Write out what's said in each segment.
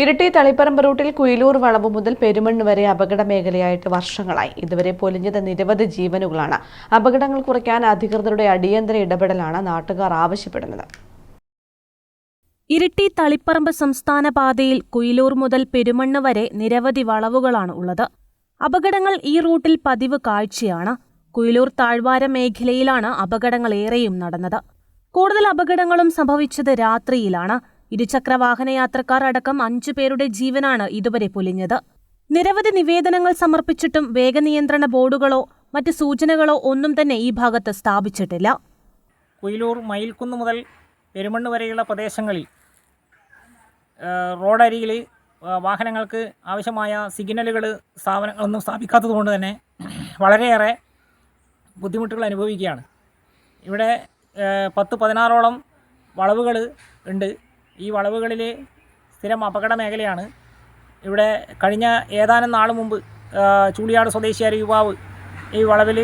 ഇരിട്ടി തളിപ്പറമ്പ് റൂട്ടിൽ കുയിലൂർ വളവ് മുതൽ പെരുമണ്ണ് വരെ അപകട മേഖലയായിട്ട് വർഷങ്ങളായി. ഇതുവരെ പൊലിഞ്ഞത് നിരവധി ജീവനുകളാണ്. അപകടങ്ങൾ കുറയ്ക്കാൻ അധികൃതരുടെ അടിയന്തര ഇടപെടലാണ് നാട്ടുകാർ ആവശ്യപ്പെടുന്നത്. ഇരിട്ടി തളിപ്പറമ്പ് സംസ്ഥാന പാതയിൽ കുയിലൂർ മുതൽ പെരുമണ്ണ് വരെ നിരവധി വളവുകളാണ് ഉള്ളത്. അപകടങ്ങൾ ഈ റൂട്ടിൽ പതിവ് കാഴ്ചയാണ്. കുയിലൂർ താഴ്വാര മേഖലയിലാണ് അപകടങ്ങൾ ഏറെയും നടന്നത്. കൂടുതൽ അപകടങ്ങളും സംഭവിച്ചത് രാത്രിയിലാണ്. ഇരുചക്ര വാഹനയാത്രക്കാർ അടക്കം അഞ്ചു പേരുടെ ജീവനാണ് ഇതുവരെ പൊലിഞ്ഞത്. നിരവധി നിവേദനങ്ങൾ സമർപ്പിച്ചിട്ടും വേഗനിയന്ത്രണ ബോർഡുകളോ മറ്റ് സൂചനകളോ ഒന്നും തന്നെ ഈ ഭാഗത്ത് സ്ഥാപിച്ചിട്ടില്ല. കുയിലൂർ മയിൽക്കുന്ന് മുതൽ പെരുമണ്ണ് വരെയുള്ള പ്രദേശങ്ങളിൽ റോഡരികിൽ വാഹനങ്ങൾക്ക് ആവശ്യമായ സിഗ്നലുകൾ സ്ഥാപനങ്ങളൊന്നും സ്ഥാപിക്കാത്തത് കൊണ്ട് തന്നെ വളരെയേറെ ബുദ്ധിമുട്ടുകൾ അനുഭവിക്കുകയാണ്. ഇവിടെ പത്ത് പതിനാറോളം വളവുകൾ ഉണ്ട്. ഈ വളവുകളിൽ സ്ഥിരം അപകട മേഖലയാണ്. ഇവിടെ കഴിഞ്ഞ ഏതാനും നാൾ മുമ്പ് ചൂളിയാട് സ്വദേശിയായ യുവാവ് ഈ വളവിൽ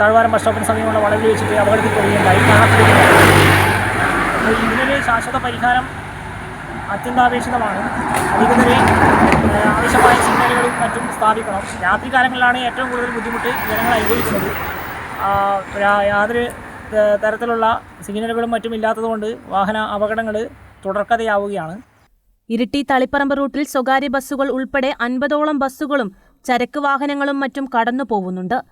താഴ്വാരം ബസ് സ്റ്റോപ്പിന് സമീപമുള്ള വളവിൽ വെച്ചിട്ട് അപകടത്തിൽ അപ്പോൾ ഇതിനൊരു ശാശ്വത പരിഹാരം അത്യന്താപേക്ഷിതമാണ്. അതിനെതിരെ ആവശ്യമായ സിഗ്നലുകളും മറ്റും സ്ഥാപിക്കണം. രാത്രി കാലങ്ങളിലാണ് ഏറ്റവും കൂടുതൽ ബുദ്ധിമുട്ട് ജനങ്ങൾ അനുഭവിക്കുന്നത്. യാതൊരു തരത്തിലുള്ള സിഗ്നലുകളും മറ്റും ഇല്ലാത്തതുകൊണ്ട് വാഹന അപകടങ്ങൾ തുടർക്കഥയാവുകയാണ്. ഇരിട്ടി തളിപ്പറമ്പ് റൂട്ടിൽ സ്വകാര്യ ബസ്സുകൾ ഉൾപ്പെടെ അൻപതോളം ബസ്സുകളും ചരക്ക് വാഹനങ്ങളും മറ്റും കടന്നു പോകുന്നുണ്ട്.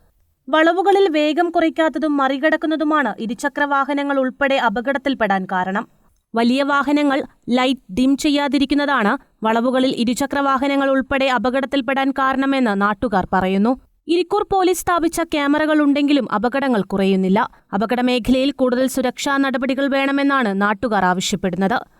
വളവുകളിൽ വേഗം കുറയ്ക്കാത്തതും മറികടക്കുന്നതുമാണ് ഇരുചക്ര വാഹനങ്ങൾ ഉൾപ്പെടെ അപകടത്തിൽപ്പെടാൻ കാരണം. വലിയ വാഹനങ്ങൾ ലൈറ്റ് ഡിം ചെയ്യാതിരിക്കുന്നതാണ് വളവുകളിൽ ഇരുചക്ര വാഹനങ്ങൾ ഉൾപ്പെടെ അപകടത്തിൽപ്പെടാൻ കാരണമെന്ന് നാട്ടുകാർ പറയുന്നു. ഇരിക്കൂർ പോലീസ് സ്ഥാപിച്ച ക്യാമറകൾ ഉണ്ടെങ്കിലും അപകടങ്ങൾ കുറയുന്നില്ല. അപകടമേഖലയിൽ കൂടുതൽ സുരക്ഷാ നടപടികൾ വേണമെന്നാണ് നാട്ടുകാർ ആവശ്യപ്പെടുന്നത്.